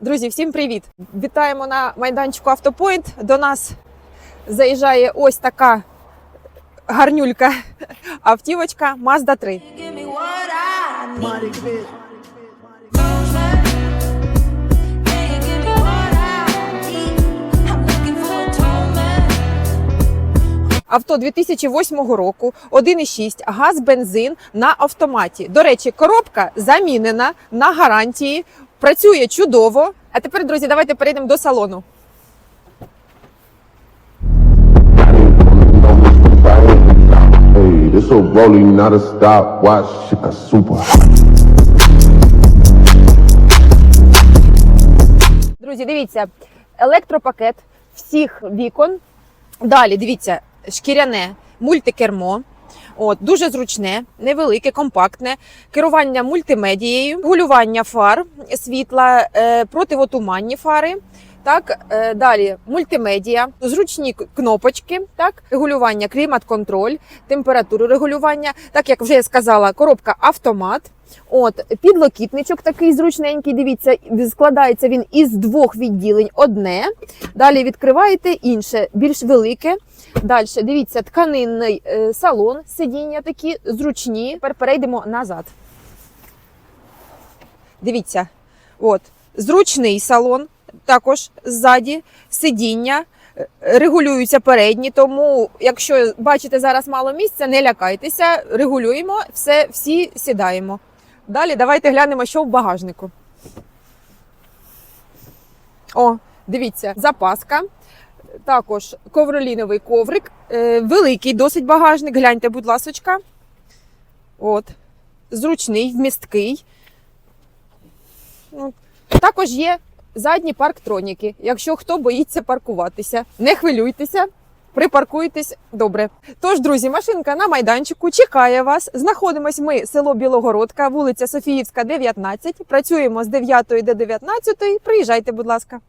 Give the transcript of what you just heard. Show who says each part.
Speaker 1: Друзі, всім привіт! Вітаємо на майданчику Автопоінт. До нас заїжджає ось така гарнюлька автівочка Mazda 3.
Speaker 2: Give me what I need.
Speaker 3: Money fit.
Speaker 2: Can you give me what I need? I'm looking for atonement.
Speaker 1: Авто 2008 року, 1,6, газ, бензин на автоматі. До речі, коробка замінена на гарантії, працює чудово. А тепер, друзі, давайте перейдемо до салону. Друзі, дивіться, електропакет всіх вікон. Далі дивіться, шкіряне, мультикермо. От, дуже зручне, невелике, компактне, керування мультимедією, регулювання фар, світла, е, противотуманні фари. Так, е, далі мультимедіа, зручні кнопочки, так, регулювання, клімат-контроль, температуру регулювання. Так як вже я сказала, коробка автомат. От підлокітничок такий зручненький. Дивіться, складається він із двох відділень. Одне. Далі відкриваєте інше, більш велике. Далі дивіться, тканинний е, салон, сидіння такі зручні. Тепер перейдемо назад. Дивіться, от зручний салон, також ззаді сидіння. е, Регулюються передні, тому якщо бачите зараз мало місця, не лякайтеся, регулюємо, все, всі сідаємо. Далі давайте глянемо, що в багажнику. О, дивіться, запаска. Також ковроліновий коврик. Е, великий досить багажник. Гляньте, будь ласочка. От. Зручний, вмісткий. Ну, також є задні парктроніки. Якщо хто боїться паркуватися, не хвилюйтеся. Припаркуйтесь добре. Тож, друзі, машинка на майданчику чекає вас. Знаходимось ми село Білогородка, вулиця Софіївська, 19. Працюємо з 9 до 19. Приїжджайте, будь ласка.